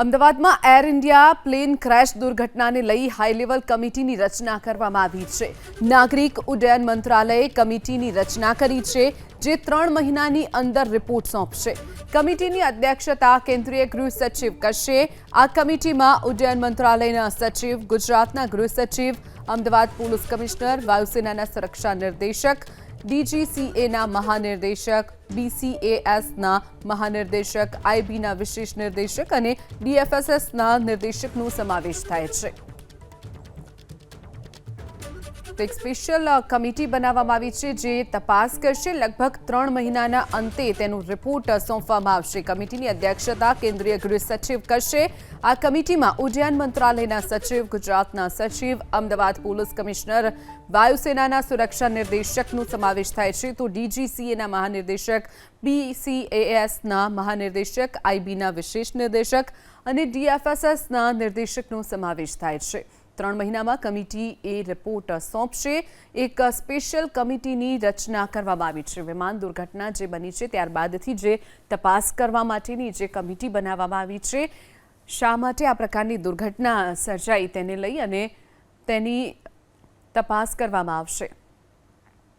અમદાવાદમાં air India plane crash દુર્ઘટનાને લઈ હાઈ લેવલ કમિટીની રચના કરવામાં આવી છે. નાગરિક ઉડ્ડયન મંત્રાલયે કમિટીની રચના કરી છે, જે ત્રણ મહિનાની અંદર રિપોર્ટ સોંપશે. કમિટીની અધ્યક્ષતા કેન્દ્રીય ગૃહ સચિવ કરશે. આ કમિટીમાં ઉડ્ડયન મંત્રાલયના સચિવ, ગુજરાતના ગૃહ સચિવ, અમદાવાદ પોલીસ કમિશનર, વાયુસેનાના સુરક્ષા નિર્દેશક ડીજીસીએના મહાનિર્દેશક બીસીએએસના મહાનિર્દેશક આઈબીના વિશેષ નિર્દેશક અને ડીએફએસએસના નિર્દેશકનો સમાવેશ થાય છે. તો એક સ્પેશિયલ કમિટી બનાવવામાં આવી છે જે તપાસ કરશે. લગભગ ત્રણ મહિનાના અંતે તેનો રિપોર્ટ સોંપવામાં આવશે. કમિટીની અધ્યક્ષતા કેન્દ્રીય ગૃહ સચિવ કરશે. આ કમિટીમાં ઉડ્ડયન મંત્રાલયના સચિવ, ગુજરાતના સચિવ, અમદાવાદ પોલીસ કમિશનર, વાયુસેનાના સુરક્ષા નિર્દેશકનો સમાવેશ થાય છે. તો ડીજીસીએના મહાનિર્દેશક, બીસીએએસના મહાનિર્દેશક, આઈબીના વિશેષ નિર્દેશક અને ડીએફએસએસના નિર્દેશકનો સમાવેશ થાય છે. ત્રણ મહિનામાં કમિટી એ રિપોર્ટ સોંપશે. એક સ્પેશિયલ કમિટીની રચના કરવામાં આવી છે. વિમાન દુર્ઘટના જે બની છે ત્યારબાદથી જે તપાસ કરવા માટેની જે કમિટી બનાવવામાં આવી છે, શા માટે આ પ્રકારની દુર્ઘટના સર્જાઈ તેને લઈ અને તેની તપાસ કરવામાં આવશે.